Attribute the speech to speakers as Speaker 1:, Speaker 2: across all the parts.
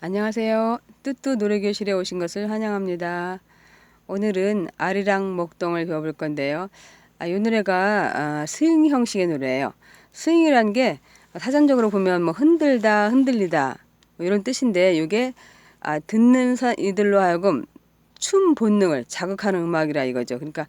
Speaker 1: 안녕하세요. 뚜뚜 노래교실에 오신 것을 환영합니다. 오늘은 아리랑 목동을 배워볼 건데요. 아, 이 노래가 아, 스윙 형식의 노래예요. 스윙이란 게 사전적으로 보면 뭐 흔들다, 흔들리다 뭐 이런 뜻인데 이게 아, 듣는 사, 이들로 하여금 춤 본능을 자극하는 음악이라 이거죠. 그러니까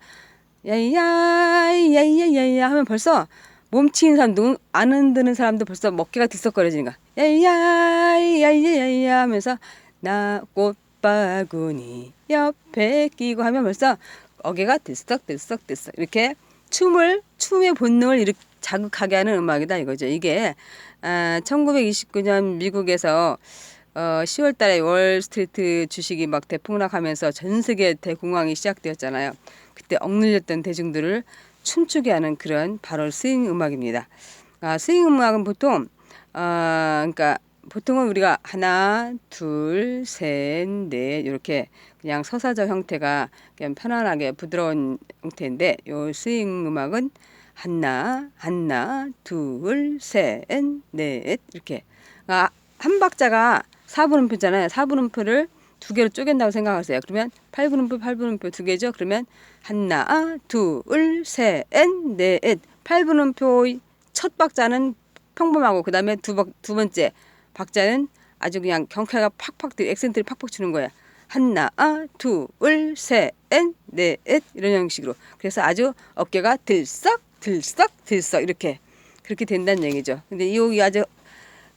Speaker 1: 야야 야야야야 하면 벌써 몸치는 사람도 안 흔드는 사람도 벌써 먹기가 들썩거려지니까 야야 야야야야 하면서 나 꽃바구니 옆에 끼고 하면 벌써 어깨가 들썩들썩 들썩 이렇게 춤을 춤의 본능을 이렇게 자극하게 하는 음악이다 이거죠. 이게 아, 1929년 미국에서 어, 10월 달에 월스트리트 주식이 막 대폭락하면서 전 세계 대공황이 시작되었잖아요. 그때 억눌렸던 대중들을 춤추게 하는 그런 바로 스윙 음악입니다. 아, 스윙 음악은 보통 아, 그러니까 보통은 우리가 하나, 둘, 셋, 넷 이렇게 그냥 서사적 형태가 그냥 편안하게 부드러운 형태인데 요 스윙 음악은 하나, 하나, 둘, 셋, 넷 이렇게 아, 한 박자가 4분음표잖아요. 4분음표를 두 개로 쪼갠다고 생각하세요. 그러면 8분음표, 8분음표 두 개죠. 그러면 하나, 둘, 셋, 넷. 8분음표의 첫 박자는 평범하고 그 다음에 두, 두 번째 박자는 아주 그냥 경쾌가 팍팍 액센트를 팍팍 주는 거야. 하나, 둘, 셋, 넷 이런 형식으로. 그래서 아주 어깨가 들썩, 들썩, 들썩 이렇게 그렇게 된다는 얘기죠. 근데 이 아주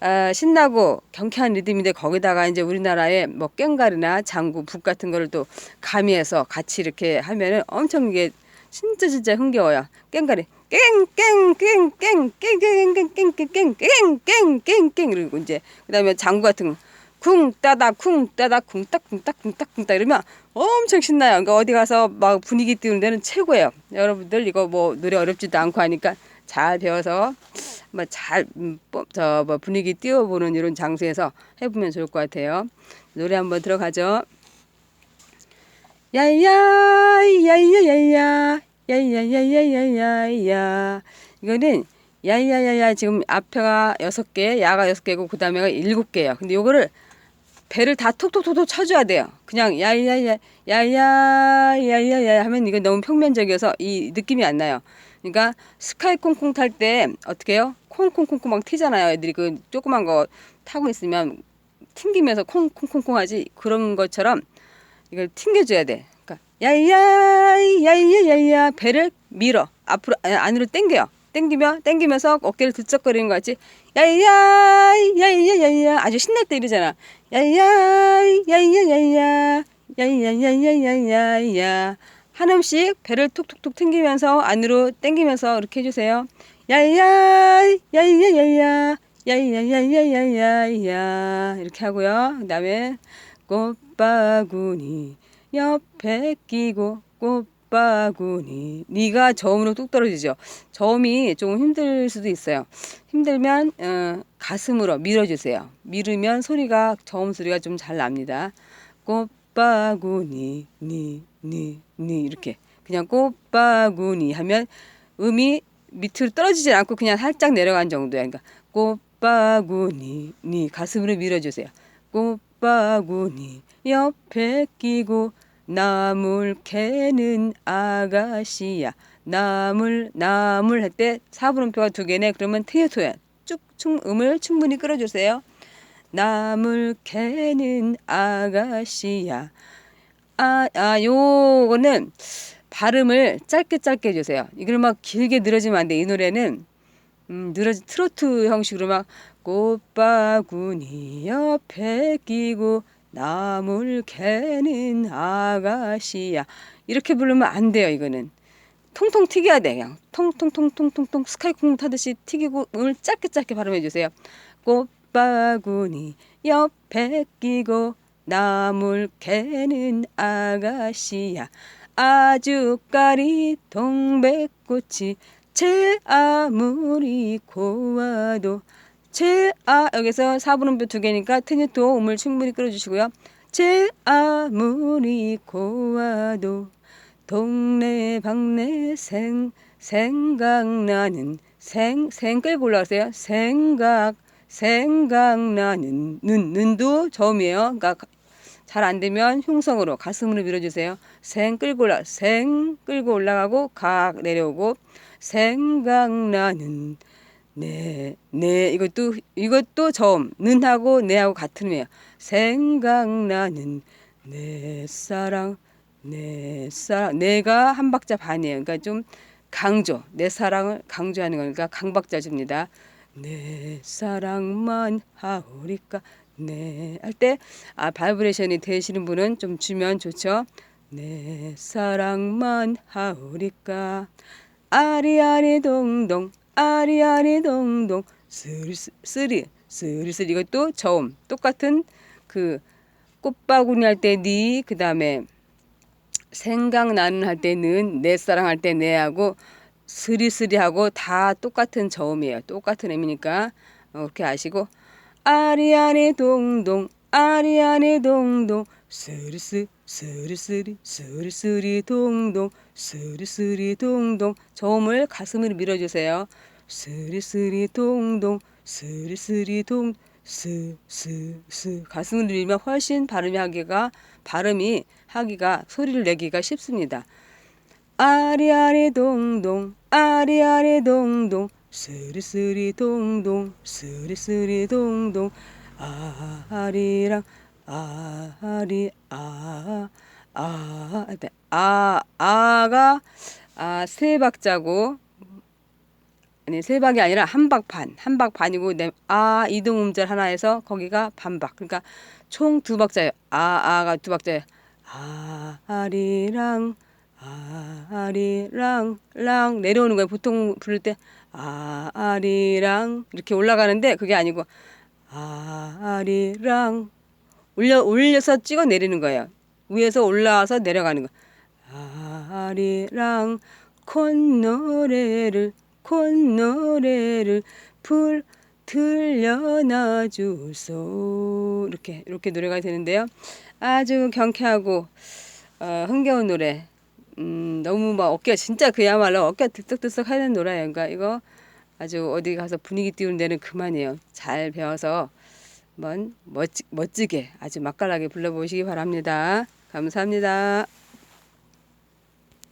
Speaker 1: 아, 신나고 경쾌한 리듬인데 거기다가 이제 우리나라의 뭐 꽹가리나 장구, 북 같은 거를 또 가미해서 같이 이렇게 하면은 엄청 이게 진짜 진짜 흥겨워요. 꽹가리 깽깽깽깽깽깽깽깽깽깽깽깽깽깽 그리고 이제 그다음에 장구 같은 쿵 따다 쿵 따다 쿵딱 쿵딱 쿵딱 쿵딱 이러면 엄청 신나요. 그러니까 어디 가서 막 분위기 띄우는 데는 최고예요. 여러분들 이거 뭐 노래 어렵지도 않고 하니까 잘 배워서 뭐잘저뭐 분위기 띄워보는 이런 장소에서 해보면 좋을 것 같아요. 노래 한번 들어가죠. 야야 야야야야 야 야야야야야야 이거는 야야야야 지금 앞에가 여섯 개, 야가 여섯 개고 그 다음에가 일곱 개예요. 근데 요거를 배를 다 톡톡톡톡 쳐줘야 돼요. 그냥 야야야 야야야야야 하면 이게 너무 평면적이어서 이 느낌이 안 나요. 그러니까 스카이 콩콩 탈 때 어떻게 해요? 콩콩콩콩 막 튀잖아요. 애들이 그 조그만 거 타고 있으면 튕기면서 콩콩콩콩 하지 그런 것처럼 이걸 튕겨줘야 돼. 그러니까 야야 야야야야 배를 밀어 앞으로 안으로 당겨요. 땡기며 땡기면서 어깨를 들썩거리는 거 같지? 야야 야야야야 아주 신날 때 이러잖아. 야야 야야야야 야야야야야야 한음씩 배를 툭툭툭 튕기면서 안으로 당기면서 이렇게 해주세요. 야야 야야야야 야야야야야야 이렇게 하고요. 그 다음에 꽃바구니 옆에 끼고 꽃 바구니 니가 저음으로 뚝 떨어지죠. 저음이 조금 힘들 수도 있어요. 힘들면 어, 가슴으로 밀어주세요. 밀으면 소리가 저음 소리가 좀 잘 납니다. 꽃바구니 니 니 니 이렇게 그냥 꽃바구니 하면 음이 밑으로 떨어지지 않고 그냥 살짝 내려간 정도야. 그러니까 꽃바구니 니 가슴으로 밀어주세요. 꽃바구니 옆에 끼고 나물 캐는 아가씨야. 나물 나물 할 때 사분음표가 두 개네. 그러면 테토야. 쭉쭉 음을 충분히 끌어주세요. 나물 캐는 아가씨야. 아, 아, 요거는 발음을 짧게 짧게 해주세요. 이걸 막 길게 늘어지면 안 돼. 이 노래는 음, 늘어지 트로트 형식으로 막 꽃바구니 옆에 끼고 나물 캐는 아가씨야 이렇게 부르면 안 돼요. 이거는 통통 튀겨야 돼. 그냥 통통통통통통 스카이콩 타듯이 튀기고 음을 짧게 짧게 발음해 주세요. 꽃바구니 옆에 끼고 나물 캐는 아가씨야 아주까리 동백꽃이 제 아무리 고와도 제아 여기서 4분음표 두 개니까 테니토 음을 충분히 끌어주시고요. 제 아무리 고와도 동네 방네 생 생각나는 생 생 끌고 올라가세요. 생각 생각나는 는 는도 저음이에요. 그러니까 잘 안 되면 흉성으로 가슴으로 밀어주세요. 생 끌고 올라 생 끌고 올라가고 각 내려오고 생각나는 네, 네 이것도 이것도 저음 는하고 네하고 같은 음이에요. 생각나는 내 사랑 내 사랑 내가 한 박자 반이에요. 그러니까 좀 강조 내 사랑을 강조하는 거니까 강박자줍니다. 내 사랑만 하오리까 네 할 때 아 바이브레이션이 되시는 분은 좀 주면 좋죠. 내 사랑만 하오리까 아리아리 동동 아리아리 동동. 쓰리 쓰리 쓰리 쓰리. 이것도 저음. 똑같은 그 꽃바구니 할 때 니 그다음에 생각나는 할 때는 내 사랑 할 때 내하고 스리스리하고 다 똑같은 저음이에요. 똑같은 의미니까. 어, 그렇게 아시고. 아리아리 동동. 아리아리 동동 스리스 스리스리 스리스리 동동 스리스리 동동 저음을 가슴으로 밀어주세요. 스리스리 동동 스리스리 동 스스스 가슴으로 밀면 훨씬 발음이 하기가 발음이 하기가 소리를 내기가 쉽습니다. 아리아리 동동 아리아리 동동 스리스리 동동 스리스리 동동 아리랑 아리 아아 아, 아, 아가 아, 세 박자고 아니 세 박이 아니라 한 박 반, 한 박 반이고 내, 아 이동 음절 하나에서 거기가 반박. 그러니까 총 두 박자예요. 아 아가 두 박자예요. 아 아리랑 아 아리랑 랑 내려오는 거예요. 보통 부를 때아 아리랑 이렇게 올라가는데 그게 아니고 아 아리랑 올려 올려서 찍어 내리는 거예요. 위에서 올라와서 내려가는 거. 아 아리랑 콧노래를 콧노래를 풀 들려놔 주소 이렇게 이렇게 노래가 되는데요. 아주 경쾌하고 어, 흥겨운 노래. 음, 너무 막 어깨가 진짜 그야말로 어깨가 들썩들썩 하는 노래예요. 그러니까 이거 아주 어디 가서 분위기 띄우는 데는 그만이에요. 잘 배워서 한번 멋지, 멋지게 아주 맛깔나게 불러보시기 바랍니다. 감사합니다.